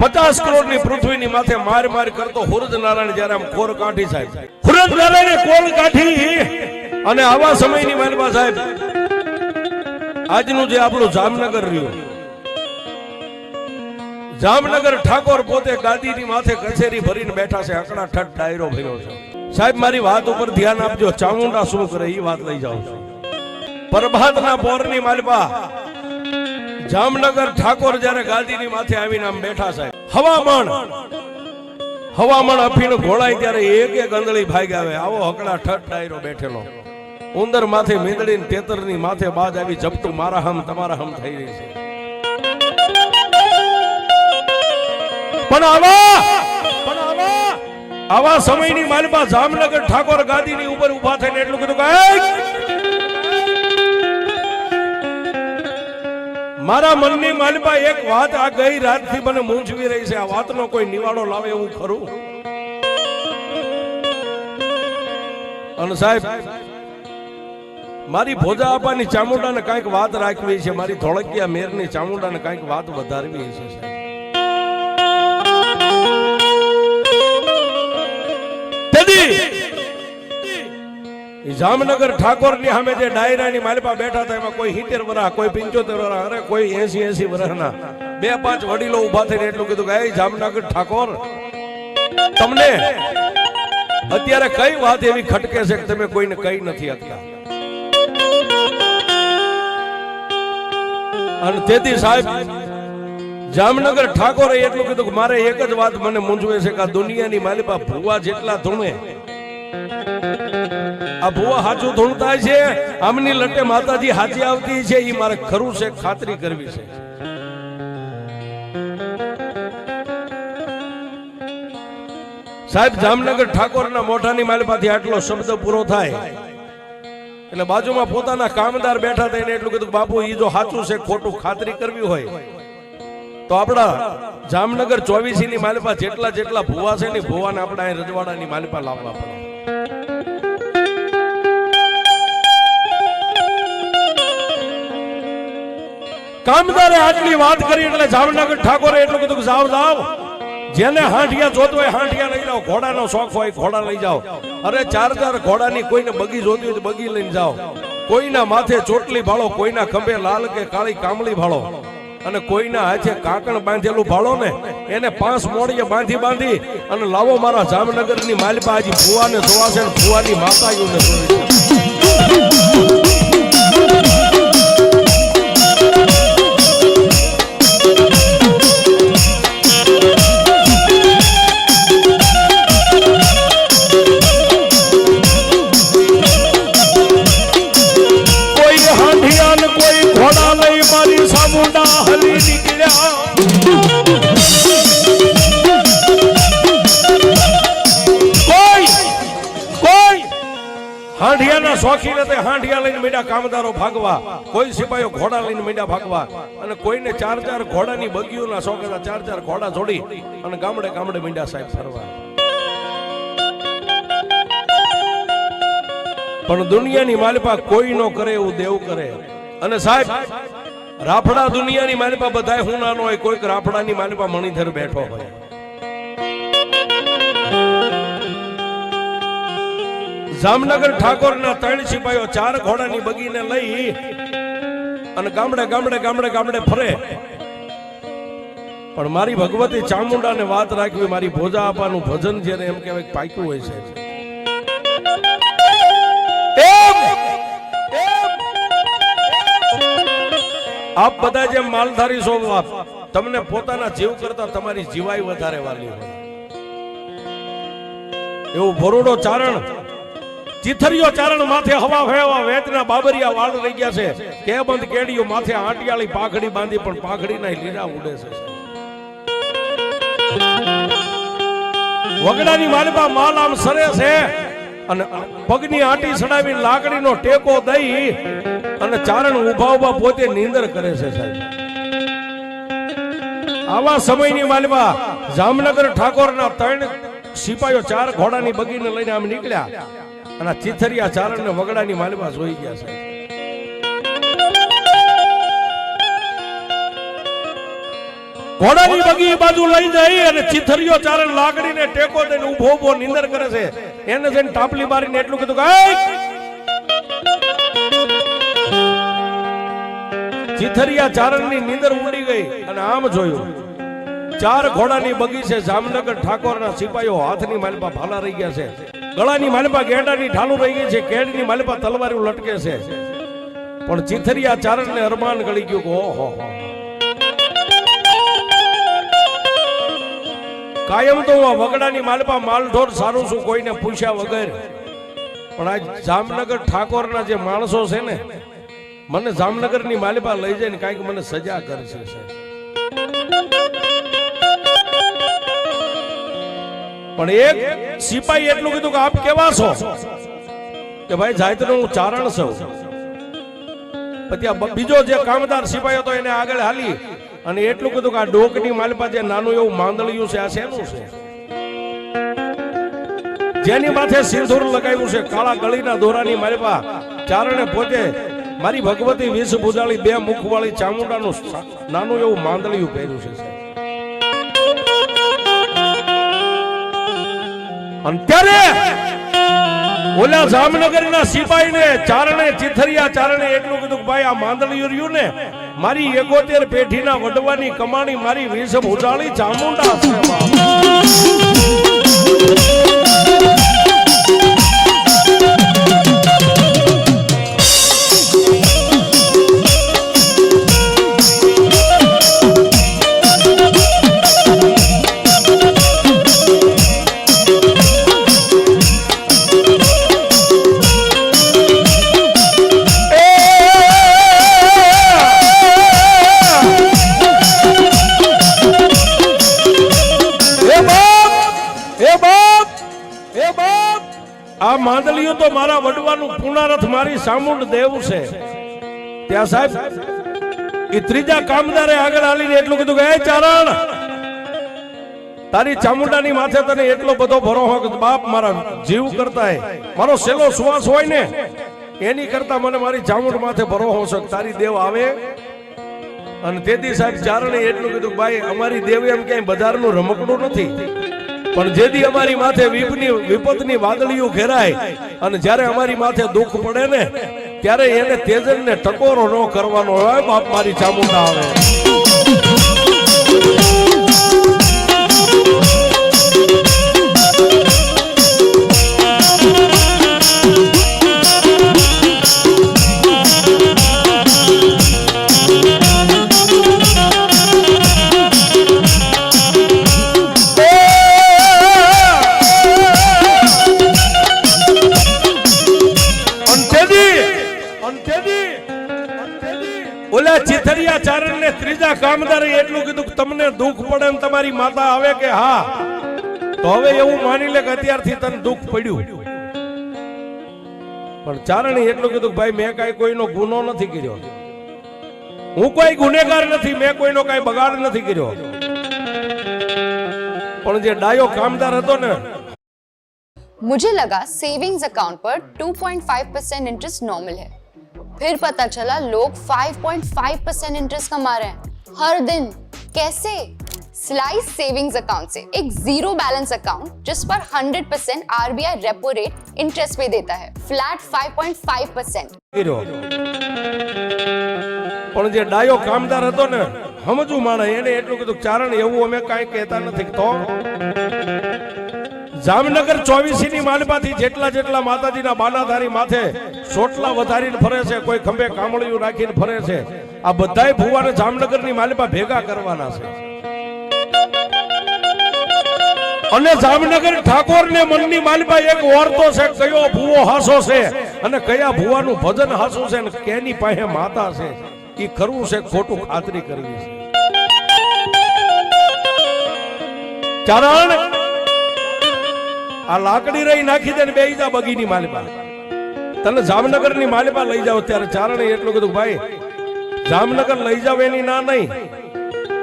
પચાસ કરોડની પૃથ્વીની માથે માર માર કરતો હુરજ નારાયણ જયારે આમ કોર કાઢી સાહેબ. હુરજ નારાયણ કોર કાઢી અને આવા સમયની માલપા સાહેબ આજનું જે આપણું જામનગર રહ્યું જામનગર ઠાકોર પોતે ગાદીની માથે કચેરી ભરીને બેઠા છે આંકડા ઠઠ ડાયરો ભર્યો છે. સાહેબ મારી વાત ઉપર ધ્યાન આપજો ચામુંડા શું કરે એ વાત લઈ જાઉં છું. પ્રભાતના પોરની માલપા જામનગર ઠાકોર જ્યારે ગાદીની માથે આવીને આમ બેઠા સાહેબ, હવામાન. હવામાન અફીણ ઘોળાય ત્યારે એક એક અંદળી ભાગ આવે. આવો હકડા ઠઠ ડાયરો બેઠેલો. ઉંદર માથે મીંદડી તેતરની માથે બાજ આવી જપતું મારા હમ, તમારા હમ થઈ રહી છે. પણ આવા! પણ આવા! આવા સમયની માલપા જામનગર ઠાકોર ગાદીની ઉપર ઊભા થઈને એટલું કીધું કે મારા મનની માલપા એક વાત આ ગઈ રાતથી મને મૂંઝવી રહી છે. આ વાતનો કોઈ નિવાડો લાવે એવું ખરું? અને સાહેબ, મારી ભોજા આપવાની ચામુંડાને કાંઈક વાત રાખવી છે. મારી ધોળકિયા મેરની ચામુંડાને કાંઈક વાત વધારવી છે જામનગર ઠાકોરની સામે જે ડાયરાની માલપા બેઠા હતા, એમાં કોઈ સિત્તેર વરા કોઈ પંચોતેર વરા અરે કોઈ એસી એસી વર્ષના બે પાંચ વડીલો ઊભા થઈને એટલું કીધું કે જામનગર ઠાકોર, તમને અત્યારે કઈ વાત એવી ખટકે છે કે તમે કોઈને કઈ નથી આપતા અને તેથી સાહેબ, જામનગર ઠાકોરે એટલું કીધું કે, મારે એક જ વાત મને મૂંઝવે છે કે આ દુનિયાની માલિપા ભૂવા જેટલા ધૂણે આ ભુવા હાચું ધૂણતા છે, આમની લટે માતાજી હાચી આવતી છે એ મારે ખરું છે, ખાતરી કરવી છે. સાહેબ, જામનગર ઠાકોરના મોઢાની માલિપાથી આટલો શબ્દ પૂરો થાય. એટલે બાજુમાં પોતાના કામદાર બેઠા થઈને એટલું કીધું બાપુ એ જો સાચું છે, ખોટું ખાતરી કરવી હોય. તો આપણા જામનગર ચોવીસી ની માલપા જેટલા જેટલા ભુવા છે ને ભુવાને આપણા અહીં રજવાડાની માલપા લાવવા પડે. કામદારે આટલી વાત કરી એટલે જામનગર ઠાકોરે એટલું કીધું કે જાવ જાવ. જેને હાંઠિયા જોતો હોય હાંઠિયા લઈ જાઓ. ઘોડાનો શોખ હોય ઘોડા લઈ જાઓ. અરે ચાર ચાર ઘોડાની કોઈને બગી જોતી હોય તો બગી લઈને જાઓ. કોઈના માથે ચોટલી ભાળો, કોઈના ખંભે લાલ કે કાળી કામળી ભાળો. અને કોઈના હાથે કાકણ બાંધેલું ભાળો ને, એને પાંચ મોડીએ બાંધી બાંધી અને લાવો મારા જામનગરની માલિપા, હજી ફુવાને જોવાશે ભુવાની માતા માતાઓને જોઈ. શોખીન તે હાંડિયા લઈને મીડા કામદારો ભાગવા, કોઈ સિપાહીઓ ઘોડા લઈને મીડા ભાગવા અને કોઈને ચાર ચાર ઘોડાની બગીઓના શોખ હતા, ચાર ચાર ઘોડા જોડી અને ગામડે ગામડે મીડા સાહેબ ફરવા. પણ દુનિયાની માલિપા કોઈ નો કરે એવું દેવ કરે. અને સાહેબ, રાફડા દુનિયાની માલિપા બધાય હું નાનો હોય, કોઈક રાફડાની માલિપા મણીધર બેઠો હોય. જામનગર ઠાકોરના ત્રણ સિપાહીઓ ચાર ઘોડાની બગીને લઈ અને ગામડે ગામડે ગામડે ગામડે ફરે. પણ મારી ભગવતી ચામુંડાને વાત રાખવી, મારી ભોજા આપવાનું ભજન જેને એમ કહેવાય પાક્યું હોય છે. આપ બધા જેમ માલધારી છો આપ તમને પોતાના જીવ કરતા તમારી જીવાય વધારે વાલી હોય. એવું ભરોડો ચારણ ચીથરિયો ચારણ માથે હવા ફેવા વેતના બાબરિયા વાળ રહી ગયા છે. કે બંધ કેડીઓ માથે આંટિયાળી પાઘડી બાંધી પણ પાઘડીના લીલા ઉડે છે. વગડાની માલપા માલ આમ સરે છે અને પગની આંટી સડાવી લાકડીનો ટેકો દઈ અને ચારણ ઊભા ઊભા પોતે નીંદર કરે છે સાહેબ. આવા સમયની માલપા જામનગર ઠાકોરના ત્રણ સિપાહીઓ ચાર ઘોડાની બગીને લઈને આમ નીકળ્યા. અને ચિથરિયા ચીથરિયા ચારણ ને વગડાની માલમાં જોઈ ગયા છે. ઘોડાની બગી બાજુ લઈ જઈ અને ચીથરીઓ ચારણ લાકડીને ટેકો દઈને ઊભો ઊભો નિંદર કરે છે. એને જઈને ટાપલી મારીને એટલું કીધું કે ચિથરિયા ચારણની નીંદર ઉડી ગઈ અને આમ જોયું. ચાર ઘોડાની બગી છે જામનગર ઠાકોરના સિપાહીઓ હાથની માલમાં ભાલા રહી ગયા છે. ગળાની માલપા ગેડાની ઢાલું રહી ગઈ છે કેડની માલપા તલવારી લટકે છે. પણ ચીથરિયા ચારણને અરમાન ગળી ગયું કે ઓહો કાયમ તો હું આ વગડાની માલપા માલઢોર સારું છું, કોઈને પૂછ્યા વગર. પણ આજ જામનગર ઠાકોરના જે માણસો છે ને, મને જામનગરની માલિપા લઈ જઈને કાંઈક મને સજા કરશે, સાહેબ. પણ એક સિપાહી એટલું કીધું કે આપ કેવા છો? કે ભાઈ જાયતનો હું ચારણ છું પછી આ બીજો જે કામદાર સિપાહી હતો એને આગળ હાલી અને એટલું કીધું કે આ ડોકની માલપા જે નાનું એવું માંદળિયું છે, આ શેનું છે? જેની માથે સિંદૂર લગાવ્યું છે, કાળા ગળીના દોરાની માલપા. ચારણે પોતે મારી ભગવતી વીસ ભુજાળી બે મુખવાળી ચામુંડાનું નાનું એવું માંદળિયું પહેર્યું છે અને ત્યારે ઓલા જામનગરના સિપાહીને ચારણે ચિથરિયા, ચારણે એટલું કીધું ભાઈ આ માંદળિયું ને, મારી એકોતેર પેઢીના વડવાની કમાણી મારી વીસ ભુજાળી ચામુંડા આ તો મારા વડવાનું પુનારથ મારી સામુંડ દેવ છે. ત્યાં સાહેબ એ ત્રીજા કામદારે આગળ આલીને એટલું કીધું કે, એ ચારણ, તારી ચામુંડાની માથે તને એટલો બધો ભરો ભરોહો કે બાપ મારા જીવ કરતા મારો સેલો શ્વાસ હોય ને, એની કરતા મને મારી ચામુંડ માથે ભરોહો છે કે તારી દેવ આવે. અને તેથી સાહેબ ચારણે એટલું કીધું ભાઈ, અમારી દેવી એમ ક્યાંય બજારનું રમકડું નથી. પણ જેથી અમારી માથે વિપની વિપતની વાદળીઓ ઘેરાય અને જ્યારે અમારી માથે દુઃખ પડે ને, ત્યારે એને તેજનને ટકોરો ન કરવાનો હોય, બાપ મારી ચામુંડા આવે. કામદારે એટલું કીધું કે તમને દુઃખ પડે ને તમારી માતા આવે કે હા તો હવે એવું માની લે કે અત્યારથી તને દુઃખ પડ્યું પણ ચારણે એટલું કીધું કે ભાઈ મેં કાંઈ કોઈનો ગુનો નથી કર્યો હું કોઈ ગુનેગાર નથી મેં કોઈનો કાંઈ બગાડ નથી કર્યો પણ જે ડાયો કામદાર હતો ને मुझे लगा सेविंग्स अकाउंट पर 2.5 परसेंट इंटरेस्ट नॉर्मल है फिर पता चला लोग 5.5 परसेंट इंटरेस्ट कमा रहे हैं हर दिन कैसे स्लाइस सेविंग्स अकाउंट से एक जीरो बैलेंस अकाउंट जिस पर 100 percent RBI repo rate interest पे देता है फ्लैट 5.5 परसेंट કર્યો પણ જે ડાયો કામદાર હતો ને સમજુ માણસ એને એટલું કીધું ચારણ એવું અમે કાંઈ કહેતા નથી તો જામનગર ચોવીસી ની માલપાથી જેટલા જેટલા માતાજીના બાનાધારી માથે સોટલા વધારીને ફરે છે કોઈ ખંભે કામળિયું રાખીને ફરે છે આ બધાય ભુવાને જામનગરની માલિપા ભેગા કરવાના છે. અને જામનગર ઠાકોર ને મનની માલિપા એક ઓરતો છે, કયો ભૂવો હાસો છે અને કયા ભુવાનું ભજન હાસું છે અને કેની પાસે માતા છે એ ખરું છે, ખોટું ખાતરી કરવી છે. ચારણ, આ લાકડી રહી નાખી દે ને બે ઈજા બગીની માલિપા. તને જામનગરની માલિપા લઈ જાવ ત્યારે ચારણે એટલું કીધું ભાઈ જામનગર લઈ જાવ એની ના નહીં.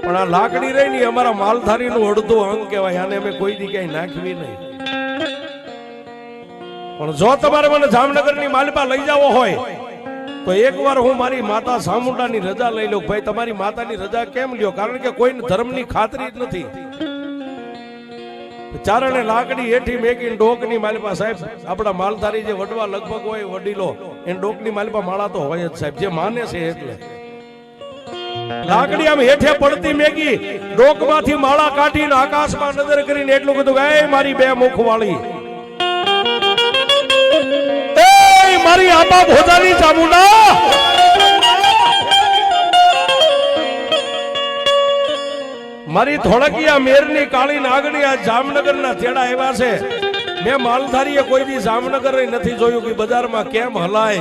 પણ આ લાકડી રહી ને અમારા માલધારીનું અડધું અંગ કહેવાય, આને અમે કોઈ દી ક્યાંય નાખવી નહીં. પણ જો તમારે મને જામનગરની માલપા લઈ જાવો હોય, તો એકવાર હું મારી માતા સામુંડાની રજા લઈ લઉં. ભાઈ, તમારી માતાની રજા કેમ લ્યો? કારણ કે કોઈને ધર્મની ખાતરી જ નથી. ચારણે લાકડી હેઠી મેકીને ડોકની માલિપા, સાહેબ, આપણા માલધારી જે વડવા લગભગ હોય, વડીલો એ ડોકની માલિપા માળા તો હોય જ, સાહેબ. જે માને છે એટલે. લાકડી આમ હેઠે પડતી મેગી ડોકમાંથી માળા કાઢીને આકાશમાં નજર કરીને એટલું કીધું કે "એ મારી બે મુખ વાળી મારી આબા ભોજાની ચામુંડા. મારી ધોળકિયા મેરની કાળી નાગણી આ જામનગરના તેડા એવા છે. મેં માલધારીએ કોઈ દી જામનગર નથી જોયું કે બજારમાં કેમ હલાય,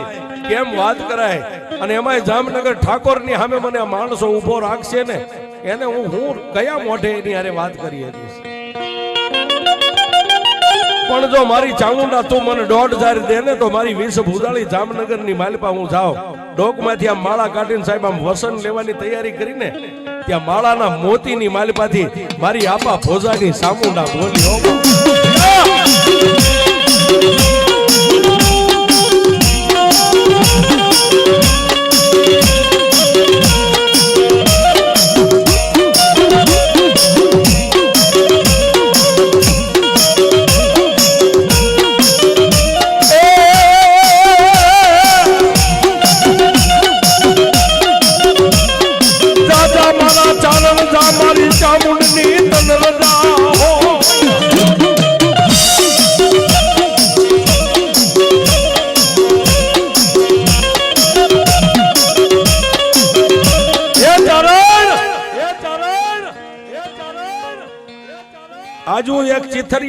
કેમ વાત કરાય. અને એમાંય જામનગર ઠાકોરની સામે મને આ માણસો ઊભો રાખશે ને, એને હું હું કયા મોઢે એની હારે વાત કરી હતી પણ જો મારી ચામુંડા તું મને દોઢ હજાર દે ને, તો મારી વીસ ભૂદાળી જામનગરની માલપા હું જાઉં. ડોકમાંથી આમ માળા કાઢીને સાહેબ આમ વસન લેવાની તૈયારી કરીને, ત્યાં માળાના મોતીની માલપાથી મારી આપા ભોજાની સામુંડા બોલી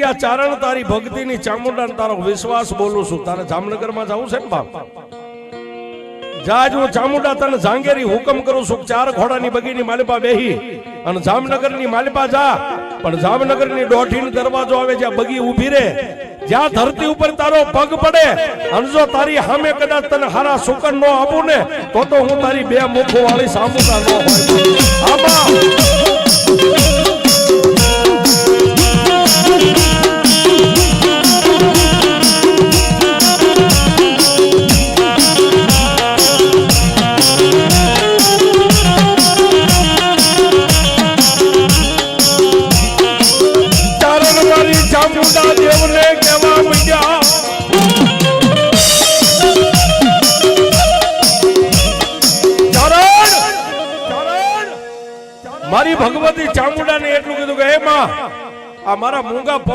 એક ચારણ તારી ભક્તિની ચામુંડા તારો વિશ્વાસ બોલું છું. તારે જામનગરમાં જવું છે ને બાપ? જાજ હું ચામુંડા તને જાંગેરી હુકમ કરું છું. ચાર ઘોડાની બગીની માલિપા બેહી અને જામનગરની માલિપા જા. પણ જામનગરની દોઢીનો દરવાજો આવે જ્યાં બગી ઊભી રે જ્યાં ધરતી ઉપર તારો પગ પડે. અને જો તારી સામે કદાચ તને હારા સુકન નો આપું ને, તો તો હું તારી બે મુખો વાળી સામુતા નો હોય.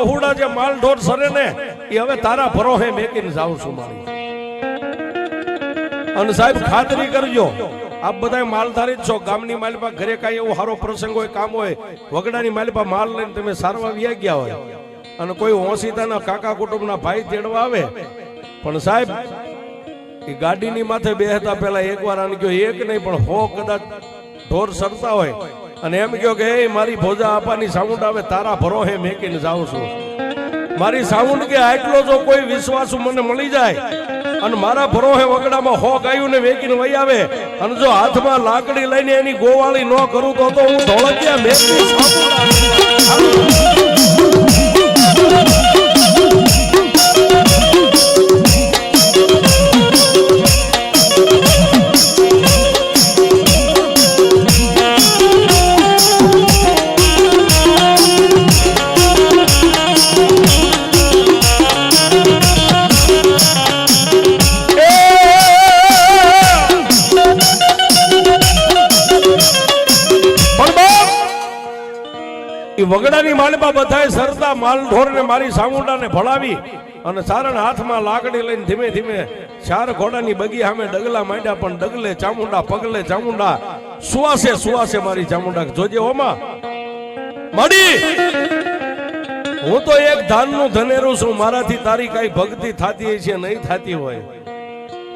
મૂંગા જે માલ ઢોર સરે ને, એ હવે તારા ભરોહે મેકીને જાઉં છું મારી. અને સાહેબ, ખાતરી કરજો, આપ બધા માલધારી જ છો. ગામની માલિપા ઘરે કાંઈ એવો સારો પ્રસંગ હોય, કામ હોય, વગડાની માલિપા માલ લઈને તમે સારવા વ્યા ગયા હોય. અને કોઈ ઓસીતાના કાકા કુટુંબના ભાઈ તેડવા આવે. પણ સાહેબ, એ ગાડીની માથે બેહતા પહેલા એકવાર આને કયો, એક નહીં, પણ હો કદાચ ઢોર સરતા હોય અને એમ કહ્યો કે એ મારી ભોજા આપવાની સાઉન્ડ આવે, તારા ભરો હે મેકીને જાઉં છું. મારી સાઉન્ડ કે, આટલો જો કોઈ વિશ્વાસ મને મળી જાય અને મારા ભરો હે વગડામાં હો ગાયું ને વેકીને વહી આવે અને જો હાથમાં લાકડી લઈને એની ગોવાળી ન કરું તો હું ધોળકિયા મેકની વગડાની માલપા બધાએ સરતા માલ ઢોરને મારી સામુંડાને ભળાવી અને સારણ હાથમાં લાકડી લઈને ધીમે ધીમે ચાર ઘોડાની બગી સામે ડગલા માંડ્યા, પણ ડગલે ચામુંડા, પગલે ચામુંડા, સુવાસે સુવાસે મારી ચામુંડા. જોજે ઓમાં મડી! હું તો એક ધાનનું ધનેરું છું, મારાથી તારી કઈ ભક્તિ થતી છે નહીં થતી હોય.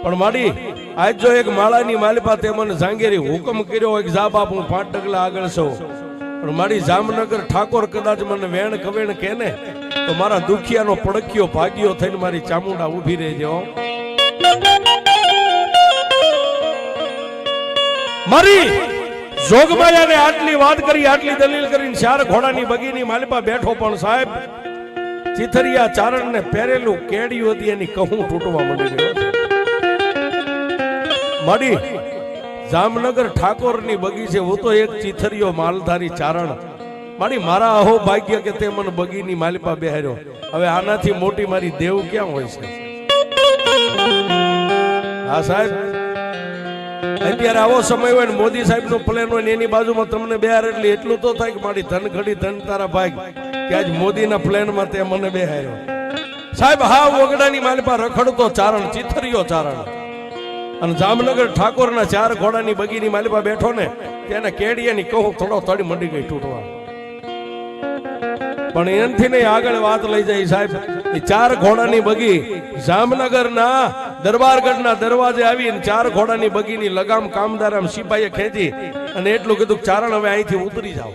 પણ માડી, આજ જો એક માળાની માલિપા તે મને જાંગેરી હુકમ કર્યો એક જા બાપ, હું પાંચ ડગલા આગળ છું. પણ મારી જામનગર ઠાકોર કદાચ મને વેણ કવેણ કે ને તો મારા દુખિયાનો પડક્યો ભાગ્યો થઈને મારી ચામુંડા ઊભી રહેજો. મારી જોગમાયાને આટલી વાત કરી, આટલી દલીલ કરીને ચાર ઘોડાની બગીની માલિપા બેઠો પણ સાહેબ, ચિથરિયા ચારણને પહેરેલું કેડિયું હતી એની કહું તૂટવા માંડી ગયો માડી જામનગર ઠાકોરની બગીચે હું તો એક ચીથરિયો માલધારી ચારણ. મારી મારા અહો ભાગ્ય કે તે મને બગીની માલિપા બેહાર્યો. હવે આનાથી મોટી મારી દેવ ક્યાં હોય છે? હા, સાહેબ. અત્યારે આવો સમય હોય ને મોદી સાહેબ નો પ્લેન હોય ને એની બાજુમાં તમને બેહાર એટલે એટલું તો થાય કે મારી ધન ઘડી ધન તારા ભાગ કે આજ મોદીના પ્લેનમાં તે મને બેહાર્યો. સાહેબ, હા, વગડાની માલિપા રખડતો ચારણ, ચીથરિયો ચારણ. અને જામનગર ઠાકોરના ચાર ઘોડાની બગીની માલિપા બેઠો ને, તેને કેડિયાની કહું, થોડો થોડી મંડી ગઈ તૂટવા. પણ એનથી નહીં આગળ વાત લઈ જાય સાહેબ. એ ચાર ઘોડાની બગી જામનગરના દરબારગઢના દરવાજે આવી અને ચાર ઘોડાની બગીની લગામ કામદાર આમ સિપાહીએ ખેંચી અને એટલું કીધું ચારણ, હવે અહીંથી ઉતરી જાઓ.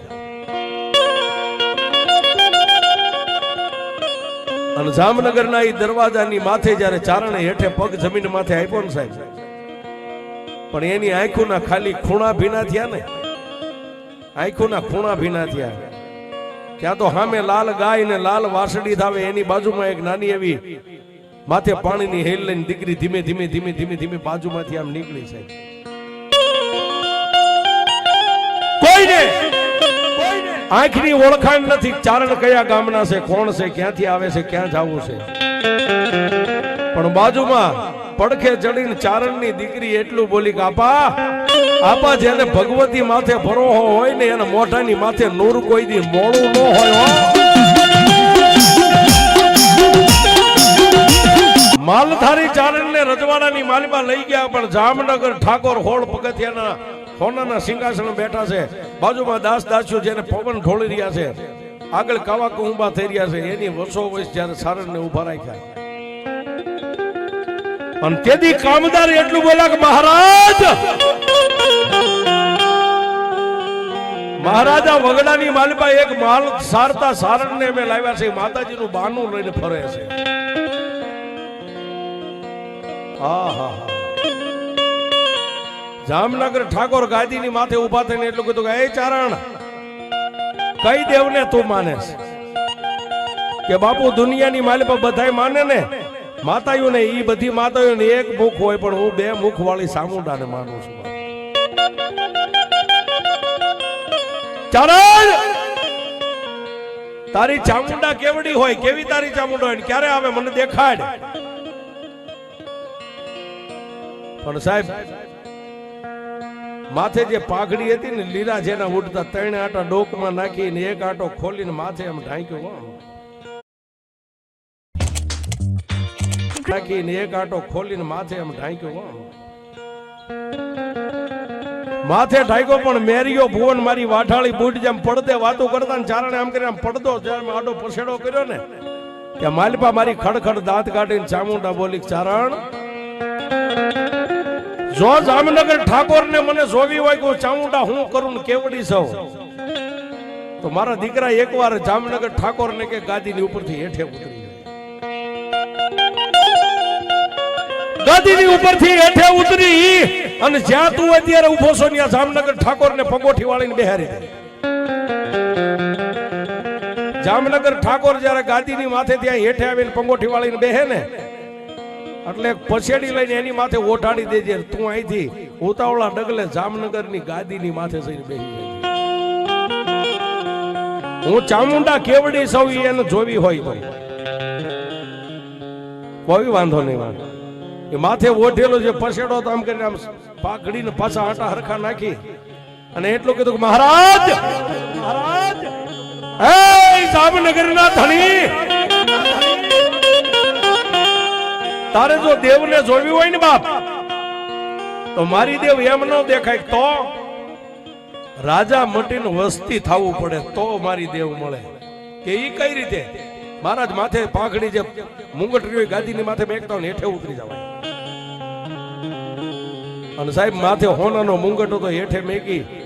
અને જામનગરના એ દરવાજાની માથે જ્યારે ચારણે હેઠે પગ જમીન માથે આપ્યો ને સાહેબ પણ એની આંખોના ખાલી ખૂણા ભીના થયા ને. આંખોના ખૂણા ભીના થયા. ત્યાં તો સામે લાલ ગાય ને લાલ વાસડી થાવે, એની બાજુમાં એક નાની એવી માથે પાણીની હેલ લઈને દીકરી ધીમે ધીમે ધીમે ધીમે ધીમે બાજુમાંથી આમ નીકળી છે કોઈને? આંખની ઓળખાણ નથી ચારણ કયા ગામના છે, કોણ છે, ક્યાંથી આવે છે, ક્યાં જવું છે. પણ બાજુમાં પડખે ચડીને ચારણની દીકરી એટલું બોલી કે, આપા આપા જેને ભગવતી માથે ભરોહો હોય ને એને મોઢાની માથે નૂર કોઈ દી મોડું ન હોય. માલધારી ચારણને રજવાડાની માલમાં લઈ ગયા, પણ જામનગર ઠાકોર હોળ પગથિયાના હોનાના સિંહાસન બેઠા છે. બાજુમાં દાસ દાસીઓ જેને પવન ઢોળી રહ્યા છે. આગળ કાવા કુંબા થઈ રહ્યા છે. એની વર્ષો વર્ષ જ્યારે સારણને ઊભા રાખ્યા. અને તેથી કામદાર એટલું બોલ્યા કે, મહારાજ! મહારાજા વગડાની માલિકા એક માલ સારતા સારણને અમે લાવ્યા છે. માતાજીનું બાનું લઈને ફરે છે. આહા. જામનગર ઠાકોર ગાદીની માથે ઊભા થઈને એટલું કીધું કે, એ ચારણ, કઈ દેવને તું માને કે બાપુ દુનિયાની માલિકા બધાય માને ને? માતાઓ ને એ બધી માતાઓ ને એક મુખ હોય, પણ હું બે મુખ વાળી સામુંડાને માનું છું. ચારણ! તારી ચામુંડા કેવડી હોય, કેવી તારી ચામુંડા હોય ક્યારે આવે મને દેખાડ. પણ સાહેબ, માથે જે પાઘડી હતી ને લીલા જેના ઉડતા ત્રણ આટા ડોકમાં નાખીને એક આટો ખોલીને માથે એમ ઢાંક્યો નાખીને એક આટો ખોલીને માથે એમ ઢાંક્યો માથે ઢાંક્યો પણ મેરિયો ભુવન મારી વાઠાળી બૂટ જેમ પડદે વાતો કરતા ચારણે આમ કરીને આમ પડદો આડો પછેડો કર્યો ને, કે માલપા મારી ખડખડ દાંત કાઢીને ચામુંડા બોલી, ચારણ, જો જામનગર ઠાકોર ને મને જોવી હોય કે હું ચામુંડા હું કરું ને કેવડી સૌ? તો મારા દીકરા એકવાર જામનગર ઠાકોર ને કે ગાદી ની ઉપરથી હેઠે ઉતરી. ગાદીની ઉપરથી હેઠે ઉતરી અને જ્યાં તું અત્યારે ઊભો છો, ત્યાં જામનગર ઠાકોર ને પગોઠી વાળીને બેહારી જામનગર ઠાકોર જ્યારે ગાદીની માથે ત્યાં હેઠે આવીને પંગોઠી વાળીને બેહે ને, એટલે પછેડી લઈને એની માથે ઓઢાડી દેજે તું અહીંથી ઉતાવળા ડગલે જામનગરની ગાદીની માથે જઈને બેહી. હું ચામુંડા કેવડી સૌ એને જોવી હોય તો. કોઈ વાંધો નહીં, વાંધો એ માથે ઓઢેલો જે પછેડો તો આમ કરીને આમ પાઘડીને પાછા આટા હરખા નાખી. અને એટલું કીધું કે, મહારાજ મહારાજ એ જામનગરના ધણી. તારે જો દેવને જોવી હોય ને બાપ, તો મારી દેવ એમ ન દેખાય તો રાજા મટીને વસ્તી થવું પડે, તો મારી દેવ મળે. કે ઈ કઈ રીતે? મહારાજ માથે પાંખડી જે મુંગટરી ગાદીની માથે બેકતા હેઠે ઉતરી જવાય. અને સાહેબ, માથે હોનાનો મુંગટ હતો, હેઠે મેકી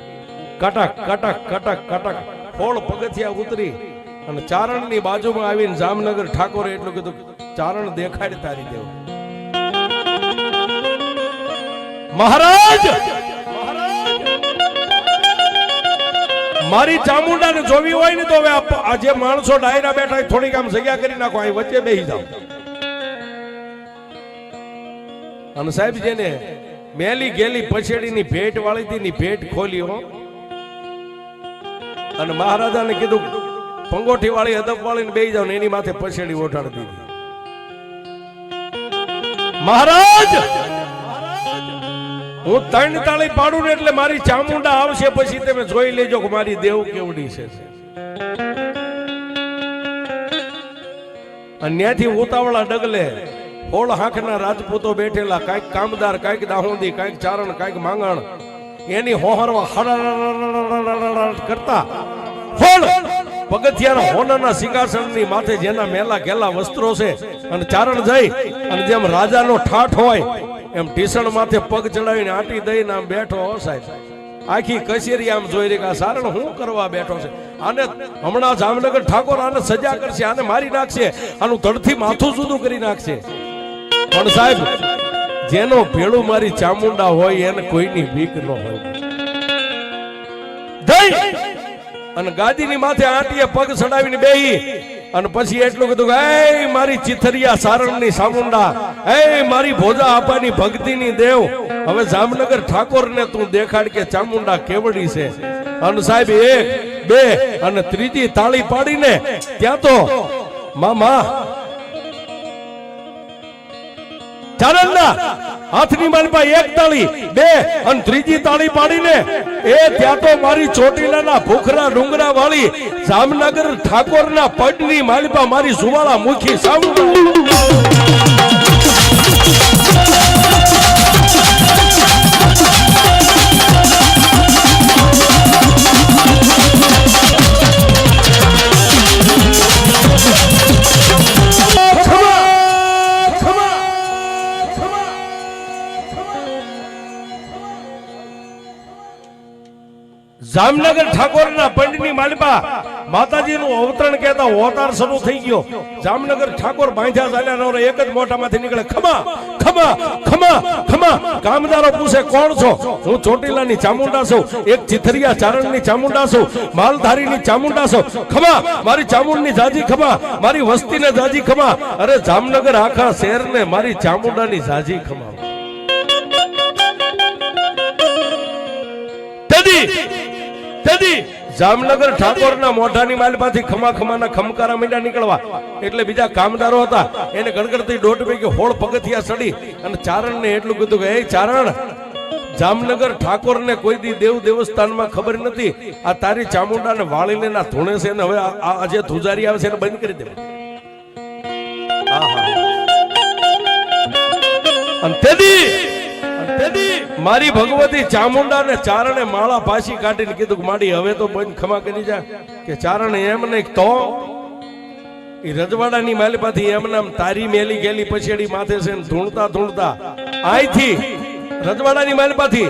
કટક કટક કટક કટક, ફોળ પગથિયા ઉતરી અને ચારણની બાજુમાં આવીને જામનગર ઠાકોરે એટલું કીધું ચારણ દેખાડ તારી દેવ. મહારાજ! મારી ચામુંડાને જોવી હોય ને તો હવે આ- આ જે માણસો ડાયરા બેઠા થોડીક આમ જગ્યા કરી નાખો, અહીં વચ્ચે બેસી જાઓ. અને સાહેબ, જેને મેલી ગેલી પછેડીની ભેટ વાળી હતી ભેટ ખોલી હો. અને મહારાજાને કીધું પંગોઠી વાળી હદપ વાળી ને બેસી જાવ એની માથે પછેડી ઓઢાડી દીધી. મહારાજ! હું ત્રણ તાળી પાડું ને એટલે મારી ચામુંડા આવશે, પછી તમે જોઈ લેજો કે મારી દેવ કેવડી છે. અને ત્યાંથી ઉતાવળા ડગલે. ઓળ રાજપૂતો બેઠેલા, કંઈક કામદાર, કંઈક દાહોંદી, કાંઈક ચારણ, કંઈક માંગણ, એની હોહરવા હડ કરતા હોળ. પગથિયાના હોનાના સિંહાસણની માથે જેના મેલા ગેલા વસ્ત્રો છે અને ચારણ જઈ અને જેમ રાજાનો ઠાઠ હોય, એમ ટીસણ માથે પગ ચડાવીને આટી દઈને આમ બેઠો હો સાહેબ, આખી કચેરી આમ જોઈ રહી કે સારણ હું કરવા બેઠો છે? આને હમણાં જામનગર ઠાકોર આને સજા કરશે, આને મારી નાખશે, આનું ધડથી માથું જુદું કરી નાખશે. પણ સાહેબ, જેનો ભેળું મારી ચામુંડા હોય એને કોઈની બીક ન હોય. અને ગાદીની માથે આંટીએ પગ ચડાવીને બેહી અને પછી એટલું કીધું કે એ મારી ચિથરિયા સારણની સામુંડા એ મારી ભોજા આપાની ભક્તિની દેવ, હવે જામનગર ઠાકોરને તું દેખાડ કે ચામુંડા કેવડી છે. અને સાહેબ, એક, બે અને ત્રીજી તાળી પાડીને ત્યાં તો, મામા ચારણના હાથની માલપા એક તાળી, બે, અને ત્રીજી તાળી પાડીને એ ત્યાં તો મારી ચોટીલાના ભૂખરા ડુંગરા વાળી જામનગર ઠાકોરના પડની માલપા મારી સુવાળા મુખી સામુ જામનગર ઠાકોરના પંડની માલિપા માતાજીનું અવતરણ કહેતા અવતાર શરૂ થઈ ગયો. જામનગર ઠાકોર બાંધ્યા ચાલ્યા નવરે એક જ મોઢામાંથી નીકળે. ખમા ખમા ખમા ખમા. કામદારો પૂછે, કોણ છો? હું ચોટીલાની ચામુંડા છું. એક ચિથરિયા ચારણની ચામુંડા છું. માલધારીની ચામુંડા છું. ખમા, મારી ચામુંડની જાજી ખમા. મારી વસ્તીને જાજી ખમા. અરે, જામનગર આખા શહેરને મારી ચામુંડાની જાજી ખમા તેદી જામનગર ઠાકોરના મોઢાની માલમાંથી ખમા ખમાના ખમકારા મીંડા નીકળવા. એટલે બીજા કામદારો હતા. એને ગણગણતી દોઢ પૈકી હોળ પગથિયા સડી અને ચારણને એટલું કીધું કે એ ચારણ જામનગર ઠાકોરને કોઈ દી દેવ દેવસ્થાનમાં ખબર નથી. આ તારી ચામુંડાને વાળી લઈને આ ધૂણે છે ને હવે આ- જે ધુજારી આવે છે એને બંધ કરી દે. અને તેથી તેદી મારી ભગવતી ચામુંડા ને ચારણે માળા પાછી કાઢીને કીધું માડી, હવે તો બંધ ખમા કરી જા. કે ચારણ એમ નહીં તો એ રજવાડાની માલિપાથી એમને તારી મેલી ગેલી પછેડી માથે છે ને ધૂણતા ધૂણતા અહીંથી રજવાડાની માલિપાથી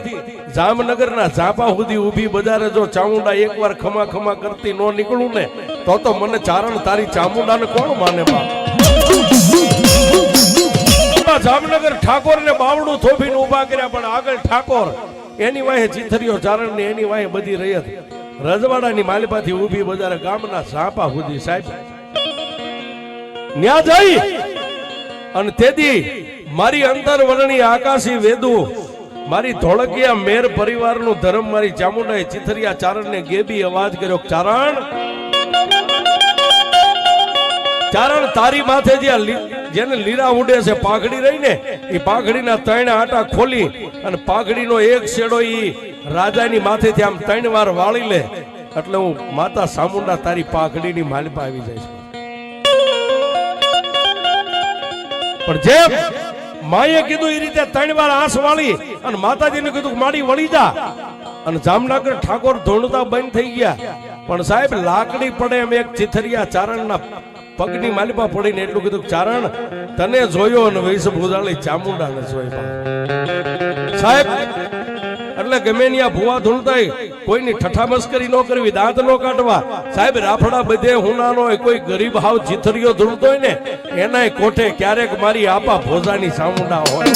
જામનગરના ઝાપા સુધી ઊભી બજારે જો ચામુંડા એકવાર ખમા ખમા કરતી નો નીકળું ને, તો તો મને ચારણ તારી ચામુંડાને કોણ માને બાપ? જામનગર ઠાકોર ને બાવડું થોભીને ઊભા કર્યા, પણ આગળ ઠાકોર, એની વાહે ચીથરીઓ ચારણ ને એની વાહે બધી રયત. રજવાડાની માલિપાથી ઊભી બજારે ગામના સાપા સુધી સાહેબ. ન્યા જઈ. અને તેથી મારી અંતર વર્ણી આકાશી વેદુ, મારી ધોળકિયા મેર પરિવારનું ધર્મ, મારી ચામુંડાએ ચારણ ચારણને ગેબી અવાજ કર્યો, ચારણ ચારણ તારી માથે જે જેને લીરા ઉડે છે, પાઘડી રહી એ પાઘડીના ત્રણ આટા ખોલી અને પાઘડીનો એક છેડો એ રાજાની માથેથી આમ ત્રણ વાર વાળી લે, એટલે હું માતા સામુંડા તારી પાઘડીની માલિપા આવી જાય છે. પણ જેમ માએ કીધું એ રીતે ત્રણ વાર આંસ વાળી અને માતાજીને કીધું માડી વળી જા. અને જામનગર ઠાકોર ધોણતા બંધ થઈ ગયા. પણ સાહેબ, લાકડી પડે એમ એક ચિથરિયા ચારણના પગની માલિપા પડીને એટલું કીધું ચારણ, તને જોયો અને વૈશ ભૂજાળી ચામુંડાને જોઈ સાહેબ, એટલે ગમે ની આ ભૂવા ધૂણતાય કોઈની ઠઠા મસ્કરી ન કરવી, દાંત ન કાઢવા સાહેબ, રાફડા બધે હુનાનો હોય કોઈ ગરીબ હાવ જીથરીઓ ધૂણતો હોય ને, એનાય કોઠે ક્યારેક મારી આપા ભોજાની ચામુંડા હોય.